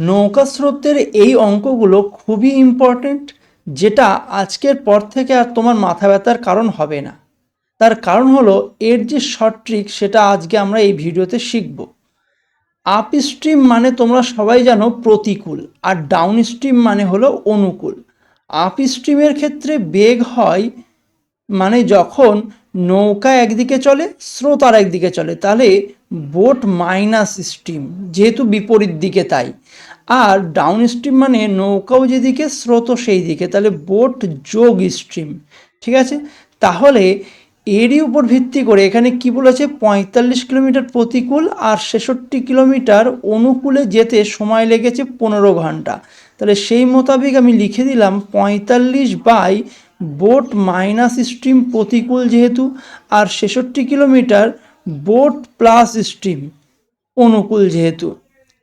নৌকা স্রোতের এই অঙ্কগুলো খুবই ইম্পর্ট্যান্ট যেটা আজকের পর থেকে আর তোমার মাথা ব্যথার কারণ হবে না। তার কারণ হলো, এর যে শর্ট ট্রিক সেটা আজকে আমরা এই ভিডিওতে শিখব। আপ স্ট্রিম মানে তোমরা সবাই জানো প্রতিকূল, আর ডাউন স্ট্রিম মানে হলো অনুকূল। আপ স্ট্রিমের ক্ষেত্রে বেগ হয় মানে যখন নৌকা একদিকে চলে, স্রোত আর একদিকে চলে, তাহলে বোট মাইনাস স্ট্রিম যেহেতু বিপরীত দিকে তাই। আর ডাউন স্ট্রিম মানে নৌকাও যেদিকে, স্রোত সেই দিকে। তাহলে বোট যোগ স্ট্রিম, ঠিক আছে? তাহলে এরই উপর ভিত্তি করে এখানে কি বলেছে? পঁয়তাল্লিশ কিলোমিটার প্রতিকূল আর ছেষট্টি কিলোমিটার অনুকূলে যেতে সময় লেগেছে পনেরো ঘণ্টা। তাহলে সেই মোতাবেক আমি লিখে দিলাম পঁয়তাল্লিশ বাই বোট মাইনাস স্ট্রিম প্রতিকূল যেহেতু, আর ছেষট্টি কিলোমিটার বোট প্লাস স্ট্রিম অনুকূল যেহেতু।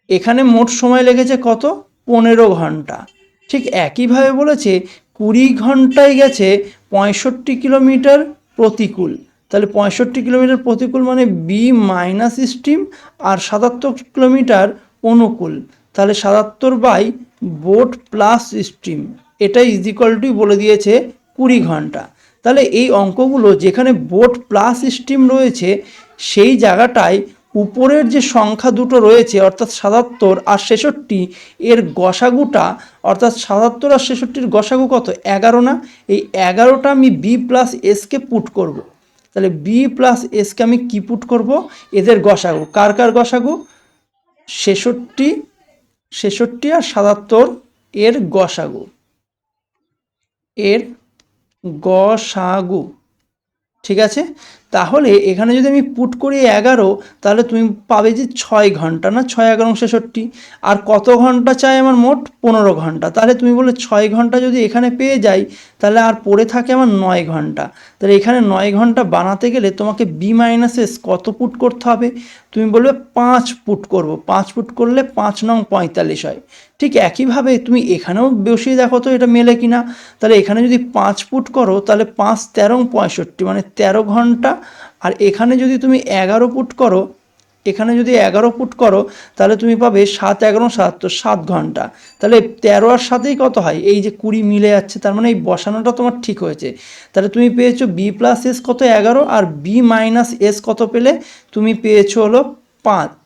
এখানে মোট সময় লেগেছে কত? পনেরো ঘণ্টা। ঠিক একইভাবে বলেছে, কুড়ি ঘন্টায় গেছে পঁয়ষট্টি কিলোমিটার প্রতিকূল। তাহলে পঁয়ষট্টি কিলোমিটার প্রতিকূল মানে বি মাইনাস স্ট্রিম আর সাতাত্তর কিলোমিটার অনুকূল। তাহলে সাতাত্তর বাই বোট প্লাস স্ট্রিম এটা ইজিকলটি বলে দিয়েছে কুড়ি ঘণ্টা। তাহলে এই অঙ্কগুলো যেখানে বোট প্লাস স্ট্রিম রয়েছে সেই জায়গাটায় উপরের যে সংখ্যা দুটো রয়েছে, অর্থাৎ সাতাত্তর আর ছেষট্টি, এর গসাগুটা, অর্থাৎ সাতাত্তর আর ছেষট্টির গসাগু কত? এগারো না? এই এগারোটা আমি বি প্লাস এসকে পুট করব। তাহলে বি প্লাস এসকে আমি কি পুট করব? এদের গসাগু। কার কার গসাগু? ছেষট্টি ছেষট্টি আর সাতাত্তর, এর গসাগু। এর গসাগু। ঠিক আছে? তাহলে এখানে যদি আমি পুট করি এগারো, তাহলে তুমি পাবে যে ছয় ঘণ্টা, না ছয় এগারো ছেষট্টি আর কত ঘণ্টা চাই আমার মোট? পনেরো ঘণ্টা। তাহলে তুমি বলে ছয় ঘণ্টা যদি এখানে পেয়ে যাই, তাহলে আর পড়ে থাকে আমার নয় ঘণ্টা। তাহলে এখানে নয় ঘণ্টা বানাতে গেলে তোমাকে বি মাইনাস এস কত পুট করতে হবে? তুমি বলবে পাঁচ পুট করব। পাঁচ পুট করলে পাঁচ নং পঁয়তাল্লিশ হয়। ঠিক একইভাবে তুমি এখানেও বসিয়ে দেখো তো এটা মেলে কিনা। তাহলে এখানে যদি পাঁচ ফুট করো, তাহলে পাঁচ তেরো পঁয়ষট্টি মানে তেরো ঘণ্টা আর এখানে যদি তুমি এগারো ফুট করো, এখানে যদি এগারো ফুট করো, তাহলে তুমি পাবে সাত এগারো সাতাত্তর সাত ঘণ্টা। তাহলে তেরো আর সাতেই কত হয়? এই যে কুড়ি মিলে যাচ্ছে, তার মানে এই বসানোটা তোমার ঠিক হয়েছে। তাহলে তুমি পেয়েছ বি প্লাস এস কত এগারো, আর বি মাইনাস এস কত পেলে? তুমি পেয়েছ হলো পাঁচ।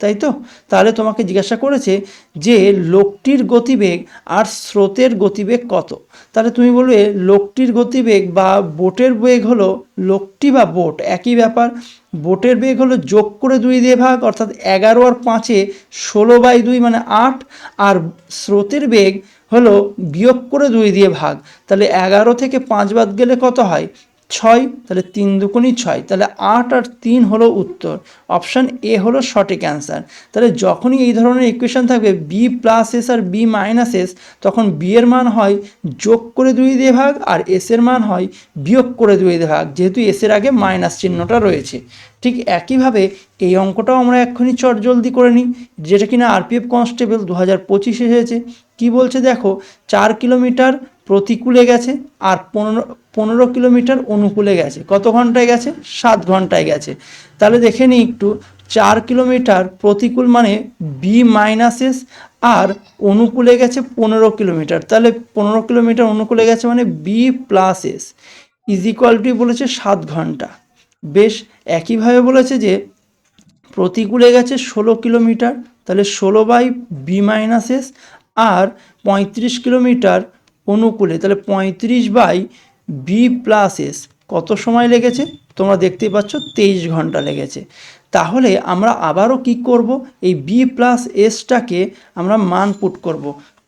তাই তো? তাহলে তোমাকে জিজ্ঞাসা করেছে যে লোকটির গতিবেগ আর স্রোতের গতিবেগ কত? তাহলে তুমি বলবে লোকটির গতিবেগ বা বোটের বেগ হলো লোকটি বা বোট, একই ব্যাপার। বোটের বেগ হলো যোগ করে দুই দিয়ে ভাগ, অর্থাৎ এগারো আর পাঁচে ষোলো বাই দুই মানে আট, আর স্রোতের বেগ হলো বিয়োগ করে দুই দিয়ে ভাগ। তাহলে এগারো থেকে পাঁচ বাদ গেলে কত হয়? ছয়, তাহলে তিন দুগুণই ছয়, তাহলে আট আর তিন হলো উত্তর। অপশান এ হলো সঠিক অ্যান্সার। তাহলে যখনই এই ধরনের ইকুয়েশন থাকবে বি প্লাস এস আর বি মাইনাস এস তখন বি এর মান হয় যোগ করে দুই দিয়ে ভাগ আর এস এর মান হয় বিয়োগ করে দুই দিয়ে ভাগ, যেহেতু এস এর আগে মাইনাস চিহ্নটা রয়েছে। ঠিক একইভাবে এই অঙ্কটাও আমরা এক্ষুনি চট জলদি করে নিই, যেটা কিনা আরপিএফ কনস্টেবল দু হাজার পঁচিশে এসেছে কী বলছে দেখো, চার কিলোমিটার প্রতিকূলে গেছে আর পনেরো পনেরো কিলোমিটার অনুকূলে গেছে। কত ঘন্টায় গেছে? সাত ঘন্টায় গেছে। তাহলে দেখে নিই একটু, চার কিলোমিটার প্রতিকূল মানে বি মাইনাস এস আর অনুকূলে গেছে পনেরো কিলোমিটার। তাহলে পনেরো কিলোমিটার অনুকূলে গেছে মানে B plus S is equal to বলেছে সাত ঘণ্টা। বেশ একইভাবে বলেছে যে প্রতিকূলে গেছে ষোলো কিলোমিটার, তাহলে ষোলো বাই বি মাইনাস এস আর পঁয়ত্রিশ কিলোমিটার অনুকূলে, তাহলে পঁয়ত্রিশ বাই বি প্লাস এস কত সময় লেগেছে? তোমরা দেখতে পাচ্ছ তেইশ ঘণ্টা লেগেছে। তাহলে আমরা আবারও কি করব? এই বি প্লাস এসটাকে আমরা মান পুট করব।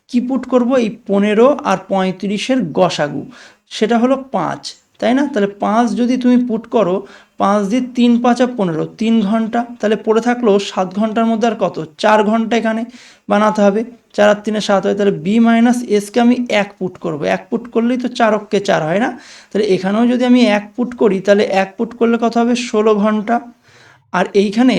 কি পুট করব? এই পনেরো আর পঁয়ত্রিশের গসাগু। সেটা হলো পাঁচ। তাই না? তাহলে পাঁচ যদি তুমি পুট করো, পাঁচ দিয়ে তিন পাঁচা পনেরো, তিন ঘণ্টা। তাহলে পড়ে থাকল সাত ঘণ্টার মধ্যে আর কত? চার ঘণ্টা এখানে বানাতে হবে। চার আর তিনে সাত হয়, তাহলে বি মাইনাস এসকে আমি এক পুট করব। এক পুট করলেই তো চার অক্ষে চার হয় না? তাহলে এখানেও যদি আমি এক পুট করি, তাহলে এক পুট করলে কত হবে? ষোলো ঘণ্টা। আর এইখানে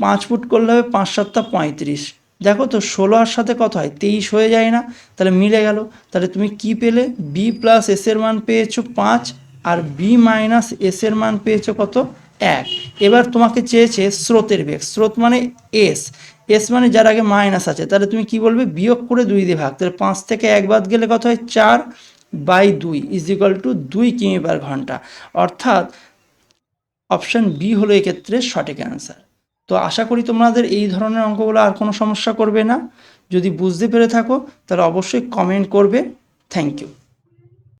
পাঁচ ফুট করলে হবে পাঁচ সাতটা পঁয়ত্রিশ। দেখো তো, ষোলো আর সাথে কত হয়? তেইশ হয়ে যায় না। তাহলে মিলে গেল। তাহলে তুমি কি পেলে? বি প্লাস এসের মান পেয়েছ পাঁচ। আর বি মাইনাস এসের মান পেয়েছ কত? এক। এবার তোমাকে চেয়েছে স্রোতের বেগ। স্রোত মানে এস এস মানে যার আগে মাইনাস আছে। তাহলে তুমি কি বলবে? বিয়োগ করে দুই দিয়ে ভাগ। তাহলে পাঁচ থেকে এক বাদ গেলে কত হয়? চার বাই দুই ইজ ইকুয়াল টু দুই কিমি পার ঘণ্টা। অর্থাৎ অপশান বি হলো এক্ষেত্রে সঠিক অ্যান্সার তো আশা করি তোমাদের এই ধরনের অঙ্কগুলো আর কোনো সমস্যা করবে না। যদি বুঝতে পেরে থাকো, তাহলে অবশ্যই কমেন্ট করবে। Thank you